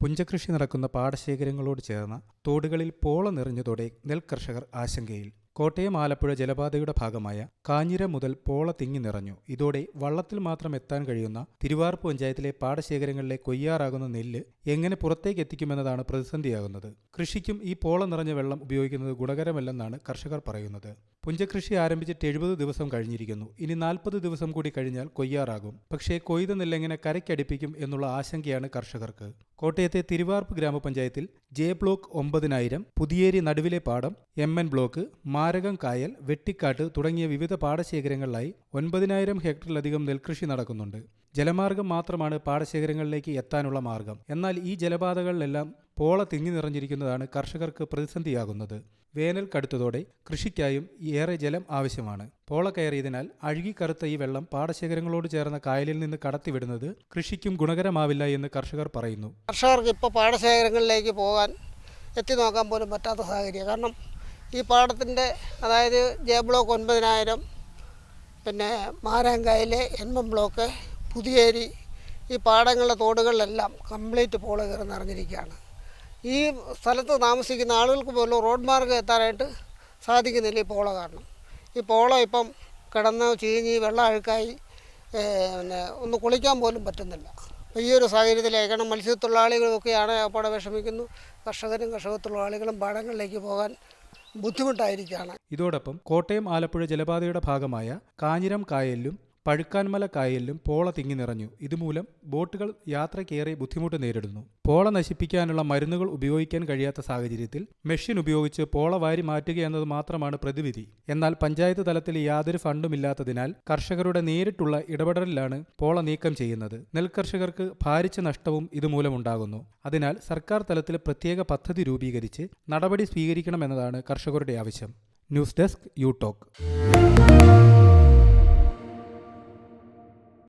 പുഞ്ചകൃഷി നടക്കുന്ന പാടശേഖരങ്ങളോട് ചേർന്ന തോടുകളിൽ പോള നിറഞ്ഞതോടെ നെൽകർഷകർ ആശങ്കയിൽ. കോട്ടയം ആലപ്പുഴ ജലപാതയുടെ ഭാഗമായ കാഞ്ഞിര മുതൽ പോള തിങ്ങി നിറഞ്ഞു. ഇതോടെ വള്ളത്തിൽ മാത്രം എത്താൻ കഴിയുന്ന തിരുവാർപ്പ് പഞ്ചായത്തിലെ പാടശേഖരങ്ങളിലെ കൊയ്യാറാകുന്ന നെല്ല് എങ്ങനെ പുറത്തേക്ക് എത്തിക്കുമെന്നതാണ് പ്രതിസന്ധിയാകുന്നത്. കൃഷിക്കും ഈ പോള നിറഞ്ഞ വെള്ളം ഉപയോഗിക്കുന്നത് ഗുണകരമല്ലെന്നാണ് കർഷകർ പറയുന്നത്. പുഞ്ചകൃഷി ആരംഭിച്ചിട്ട് എഴുപത് ദിവസം കഴിഞ്ഞിരിക്കുന്നു. ഇനി നാൽപ്പത് ദിവസം കൂടി കഴിഞ്ഞാൽ കൊയ്യാറാകും. പക്ഷേ കൊയ്ത നെല്ലെങ്ങനെ കരയ്ക്കടിപ്പിക്കും എന്നുള്ള ആശങ്കയാണ് കർഷകർക്ക്. കോട്ടയത്തെ തിരുവാർപ്പ് ഗ്രാമപഞ്ചായത്തിൽ ജെ ബ്ലോക്ക് ഒമ്പതിനായിരം പുതിയേരി നടുവിലെ പാടം എം എൻ ബ്ലോക്ക് മാരകം കായൽ വെട്ടിക്കാട്ട് തുടങ്ങിയ വിവിധ പാടശേഖരങ്ങളിലായി ഒൻപതിനായിരം ഹെക്ടറിലധികം നെൽകൃഷി നടക്കുന്നുണ്ട്. ജലമാർഗം മാത്രമാണ് പാടശേഖരങ്ങളിലേക്ക് എത്താനുള്ള മാർഗം. എന്നാൽ ഈ ജലപാതകളിലെല്ലാം പോള തിങ്ങി നിറഞ്ഞിരിക്കുന്നതാണ് കർഷകർക്ക് പ്രതിസന്ധിയാകുന്നത്. വേനൽ കടുത്തതോടെ കൃഷിക്കായും ഏറെ ജലം ആവശ്യമാണ്. പോള കയറിയതിനാൽ അഴുകിക്കറുത്ത ഈ വെള്ളം പാടശേഖരങ്ങളോട് ചേർന്ന കായലിൽ നിന്ന് കടത്തിവിടുന്നത് കൃഷിക്കും ഗുണകരമാവില്ല എന്ന് കർഷകർ പറയുന്നു. കർഷകർക്ക് ഇപ്പോൾ പാടശേഖരങ്ങളിലേക്ക് പോകാൻ എത്തി നോക്കാൻ പോലും പറ്റാത്ത സാഹചര്യം. കാരണം ഈ പാടത്തിന്റെ അതായത് ജെ ബ്ലോക്ക് ഒൻപതിനായിരം പിന്നെ മാരാങ്കായിലെ എൻമം ബ്ലോക്ക് പുതിയേരി ഈ പാടങ്ങളിലെ തോടുകളിലെല്ലാം കംപ്ലീറ്റ് പോള കയറി നിറഞ്ഞിരിക്കുകയാണ് ഈ സ്ഥലത്ത് താമസിക്കുന്ന ആളുകൾക്ക് പോലും റോഡ് മാർഗം എത്താനായിട്ട് സാധിക്കുന്നില്ല ഈ പോള കാരണം. ഈ പോള ഇപ്പം കിടന്ന് ചീഞ്ഞ് വെള്ളം അഴുക്കായി പിന്നെ ഒന്ന് കുളിക്കാൻ പോലും പറ്റുന്നില്ല. അപ്പോൾ ഈ ഒരു സാഹചര്യത്തിലേക്കാണ് മത്സ്യത്തൊഴിലാളികളൊക്കെയാണ് അപ്പോൾ വിഷമിക്കുന്നു. കർഷകരും കർഷക തൊഴിലാളികളും പാടങ്ങളിലേക്ക് പോകാൻ ബുദ്ധിമുട്ടായിരിക്കുകയാണ്. ഇതോടൊപ്പം കോട്ടയം ആലപ്പുഴ ജലപാതയുടെ ഭാഗമായ കാഞ്ഞിരം കായലിലും പഴുക്കാൻമല കായലിലും പോള തിങ്ങി നിറഞ്ഞു. ഇതുമൂലം ബോട്ടുകൾ യാത്രയ്ക്കേറെ ബുദ്ധിമുട്ട് നേരിടുന്നു. പോള നശിപ്പിക്കാനുള്ള മരുന്നുകൾ ഉപയോഗിക്കാൻ കഴിയാത്ത സാഹചര്യത്തിൽ മെഷീൻ ഉപയോഗിച്ച് പോള വാരി മാറ്റുക എന്നത് മാത്രമാണ് പ്രതിവിധി. എന്നാൽ പഞ്ചായത്ത് തലത്തിൽ യാതൊരു ഫണ്ടുമില്ലാത്തതിനാൽ കർഷകരുടെ നേരിട്ടുള്ള ഇടപെടലിലാണ് പോള നീക്കം ചെയ്യുന്നത്. നെൽകർഷകർക്ക് ഭാരിച്ച നഷ്ടവും ഇതുമൂലം ഉണ്ടാകുന്നു അതിനാൽ സർക്കാർ തലത്തിൽ പ്രത്യേക പദ്ധതി രൂപീകരിച്ച് നടപടി സ്വീകരിക്കണമെന്നതാണ് കർഷകരുടെ ആവശ്യം. News desk you talk